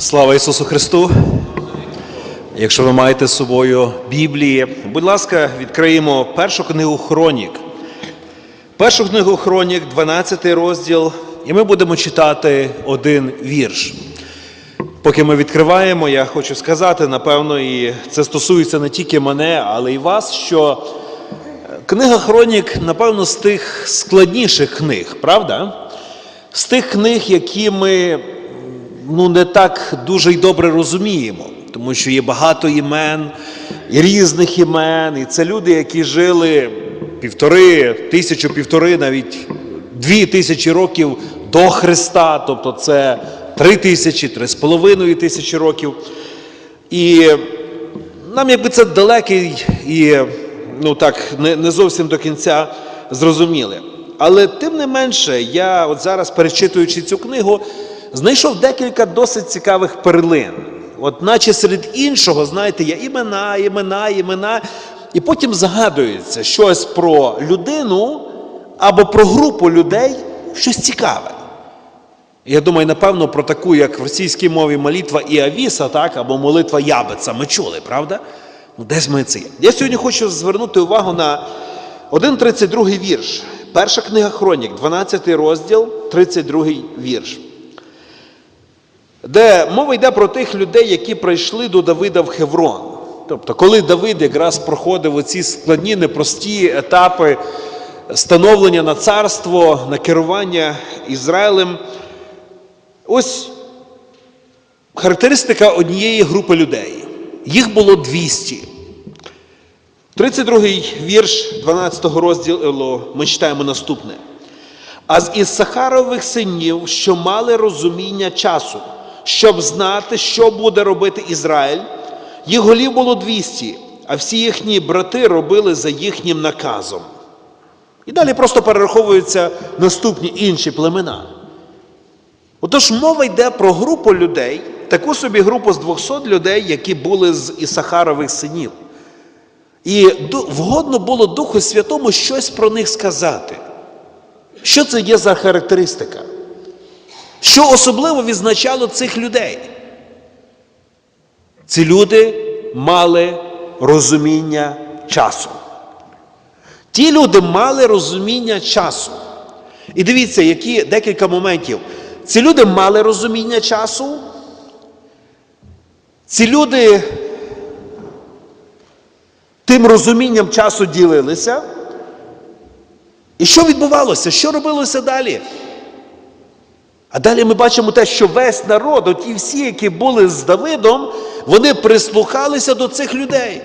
Слава Ісусу Христу! Якщо ви маєте з собою Біблії, будь ласка, відкриємо першу книгу Хронік. Першу книгу Хронік, 12 розділ, і ми будемо читати один вірш. Поки ми відкриваємо, я хочу сказати, напевно, і це стосується не тільки мене, але й вас, що книга Хронік, напевно, з тих складніших книг, правда? З тих книг, які ми ну, не так дуже й добре розуміємо, тому що є багато імен, і різних імен, і це люди, які жили півтори, тисячу, півтори, навіть дві тисячі років до Христа, тобто це три тисячі, три з половиною тисячі років. І нам якби це далекий і ну так не, не зовсім до кінця зрозуміли. Але тим не менше, я от зараз, перечитуючи цю книгу, знайшов декілька досить цікавих перлин. От наче серед іншого, знаєте, є імена, імена, імена, і потім згадується щось про людину або про групу людей, щось цікаве. Я думаю, напевно, про таку, як в російській мові молитва Іавіса, так, або молитва Ябеца. Ми чули, правда? Ну, десь ми це є. Я сьогодні хочу звернути увагу на 1,32 вірш. Перша книга Хронік, 12 розділ, 32 вірш. Де мова йде про тих людей, які прийшли до Давида в Хеврон. Тобто, коли Давид якраз проходив оці складні, непрості етапи становлення на царство, на керування Ізраїлем, ось характеристика однієї групи людей. Їх було 200. 32-й вірш 12 розділу ми читаємо наступне. А з Іссахарових синів, що мали розуміння часу, щоб знати, що буде робити Ізраїль, їх голів було 200, а всі їхні брати робили за їхнім наказом. І далі просто перераховуються наступні інші племена. Отож, мова йде про групу людей, таку собі групу з 200 людей, які були з Ісахарових синів. І вгодно було Духу Святому щось про них сказати. Що це є за характеристика? Що особливо відзначало цих людей? Ці люди мали розуміння часу. Ті люди мали розуміння часу. І дивіться, які декілька моментів. Ці люди мали розуміння часу. Ці люди тим розумінням часу ділилися. І що відбувалося? Що робилося далі? А далі ми бачимо те, що весь народ, оті всі, які були з Давидом, вони прислухалися до цих людей.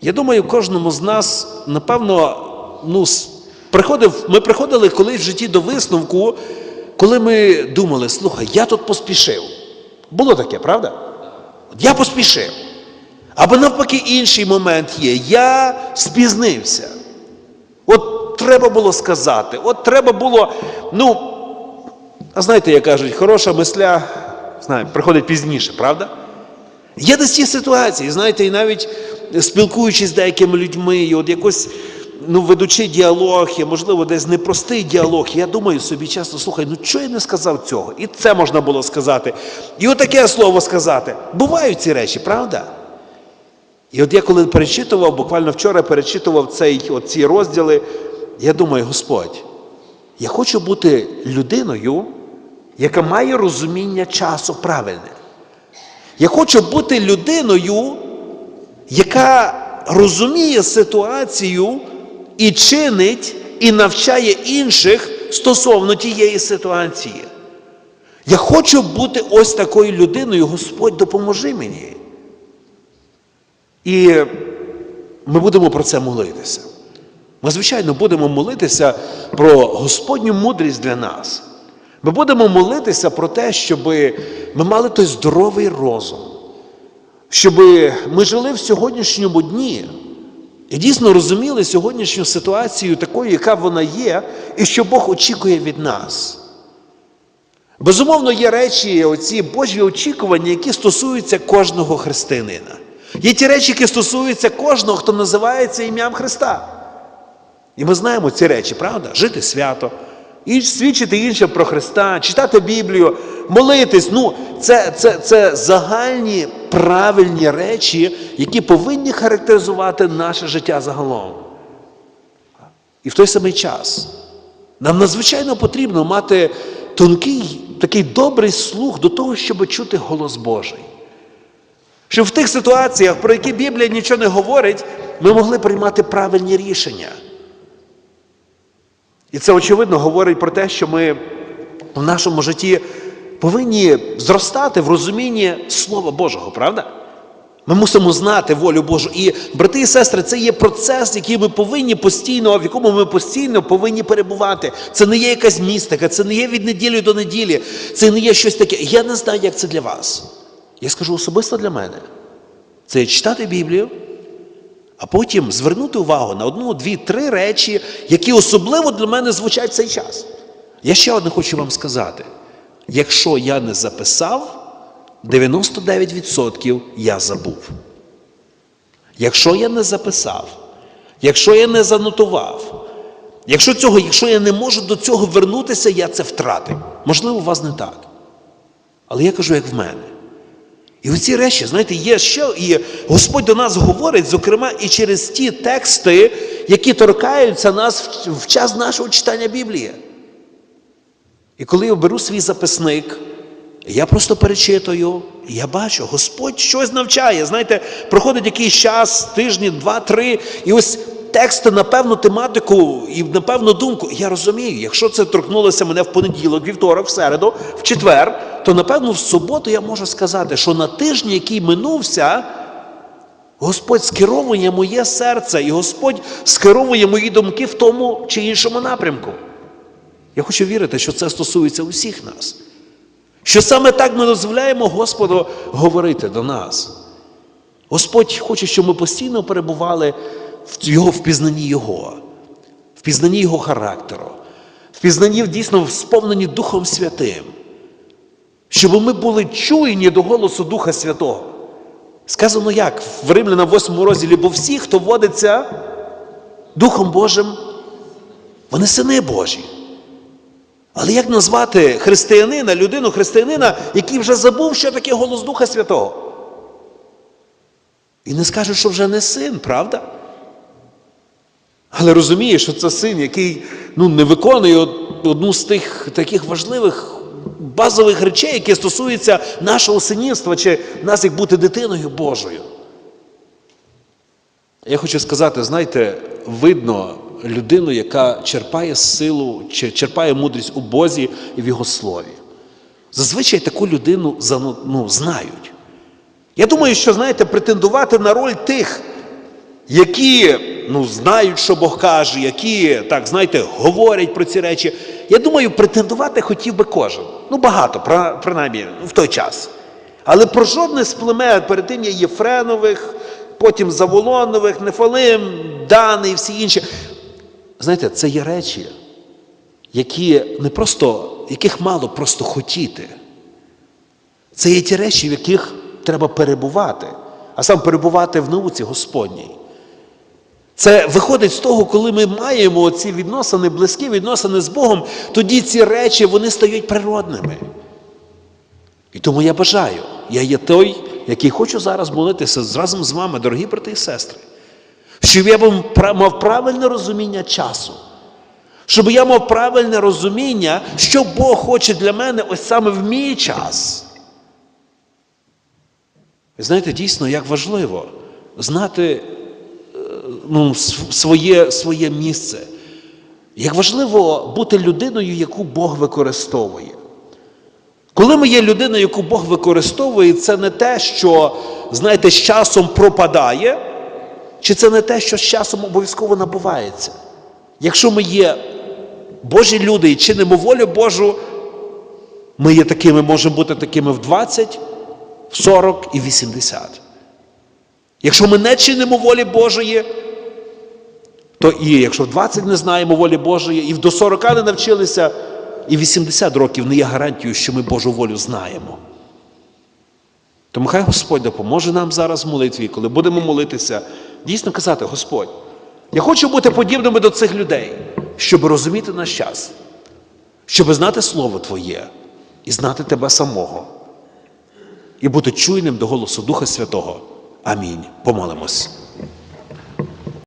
Я думаю, кожному з нас, напевно, ну, приходив, ми приходили колись в житті до висновку, коли ми думали, слухай, я тут поспішив. Було таке, правда? Я поспішив. Або навпаки, інший момент є. Я спізнився. От треба було сказати, от треба було, ну, а знаєте, як кажуть, хороша мисля, знаю, приходить пізніше, правда? Є десь ці ситуації, знаєте, і навіть спілкуючись з деякими людьми, і от якось ну, ведучи діалог, і, можливо, десь непростий діалог, я думаю собі часто, слухай, ну чого я не сказав цього? І це можна було сказати. І отаке слово сказати. Бувають ці речі, правда? І от я коли перечитував, буквально вчора перечитував цей, от ці розділи, я думаю, Господь, я хочу бути людиною, яка має розуміння часу правильне. Я хочу бути людиною, яка розуміє ситуацію і чинить, і навчає інших стосовно тієї ситуації. Я хочу бути ось такою людиною, Господь, допоможи мені. І ми будемо про це молитися. Ми, звичайно, будемо молитися про Господню мудрість для нас. Ми будемо молитися про те, щоб ми мали той здоровий розум, щоб ми жили в сьогоднішньому дні і дійсно розуміли сьогоднішню ситуацію такою, яка вона є, і що Бог очікує від нас. Безумовно, є речі, оці Божі очікування, які стосуються кожного християнина. Є ті речі, які стосуються кожного, хто називається ім'ям Христа. І ми знаємо ці речі, правда? Жити свято, І свідчити іншим про Христа, читати Біблію, молитись. Ну, це, це, це загальні правильні речі, які повинні характеризувати наше життя загалом. І в той самий час нам надзвичайно потрібно мати тонкий, такий добрий слух до того, щоб чути голос Божий. Щоб в тих ситуаціях, про які Біблія нічого не говорить, ми могли приймати правильні рішення. І це, очевидно, говорить про те, що ми в нашому житті повинні зростати в розумінні Слова Божого, правда? Ми мусимо знати волю Божу. І, брати і сестри, це є процес, який ми повинні постійно, в якому ми постійно повинні перебувати. Це не є якась містика, це не є від неділі до неділі, це не є щось таке. Я не знаю, як це для вас. Я скажу особисто для мене. Це читати Біблію, а потім звернути увагу на одну, дві, три речі, які особливо для мене звучать в цей час. Я ще одне хочу вам сказати: якщо я не записав, 99% я забув. Якщо я не записав, якщо я не занотував, якщо, цього, якщо я не можу до цього вернутися, я це втратив. Можливо, у вас не так. Але я кажу, як в мене. І оці речі, знаєте, є ще, і Господь до нас говорить, зокрема, і через ті тексти, які торкаються нас в, час нашого читання Біблії. І коли я беру свій записник, я просто перечитую, і я бачу, Господь щось навчає. Знаєте, проходить якийсь час, тижні, два-три, і ось тексти на певну тематику і на певну думку. Я розумію, якщо це торкнулося мене в понеділок, вівторок, в середу, в четвер, то напевно в суботу я можу сказати, що на тижні, який минувся, Господь скеровує моє серце, і Господь скеровує мої думки в тому чи іншому напрямку. Я хочу вірити, що це стосується усіх нас. Що саме так ми дозволяємо Господу говорити до нас. Господь хоче, щоб ми постійно перебували Його впізнанні Його, в пізнанні Його характеру, в пізнанні дійсно сповнені Духом Святим, щоб ми були чуйні до голосу Духа Святого. Сказано як в Римляна 8 розділі, бо всі, хто водиться Духом Божим, вони сини Божі. Але як назвати християнина, людину християнина, який вже забув, що таке голос Духа Святого? І не скаже, що вже не син, правда? Але розуміє, що це син, який ну, не виконує одну з тих таких важливих базових речей, які стосуються нашого синівства, чи нас як бути дитиною Божою. Я хочу сказати, знаєте, видно людину, яка черпає силу, черпає мудрість у Бозі і в Його слові. Зазвичай таку людину ну, знають. Я думаю, що, знаєте, претендувати на роль тих, які ну, знають, що Бог каже, які, так, знаєте, говорять про ці речі. Я думаю, претендувати хотів би кожен. Ну, багато, принаймні, в той час. Але про жодне з племен перед тим є Єфренових, потім Заволонових, Нефалим, Дани і всі інші. Знаєте, це є речі, які не просто, яких мало просто хотіти. Це є ті речі, в яких треба перебувати, а сам перебувати в науці Господній. Це виходить з того, коли ми маємо ці відносини, близькі відносини з Богом, тоді ці речі вони стають природними. І тому я бажаю, я є той, який хочу зараз молитися разом з вами, дорогі брати і сестри, щоб я мав правильне розуміння часу, щоб я мав правильне розуміння, що Бог хоче для мене ось саме в мій час. Ви знаєте, дійсно, як важливо знати ну, своє, своє місце. Як важливо бути людиною, яку Бог використовує. Коли ми є людиною, яку Бог використовує, це не те, що, знаєте, з часом пропадає, чи це не те, що з часом обов'язково набувається. Якщо ми є Божі люди і чинимо волю Божу, ми є такими, можемо бути такими в 20, в 40 і 80. Якщо ми не чинимо волі Божої, то і якщо в 20 не знаємо волі Божої, і до 40 не навчилися, і 80 років не є гарантією, що ми Божу волю знаємо. Тому хай Господь допоможе нам зараз в молитві, коли будемо молитися, дійсно казати, Господь, я хочу бути подібними до цих людей, щоб розуміти наш час, щоб знати Слово Твоє і знати Тебе самого, і бути чуйним до голосу Духа Святого. Амінь. Помолимось.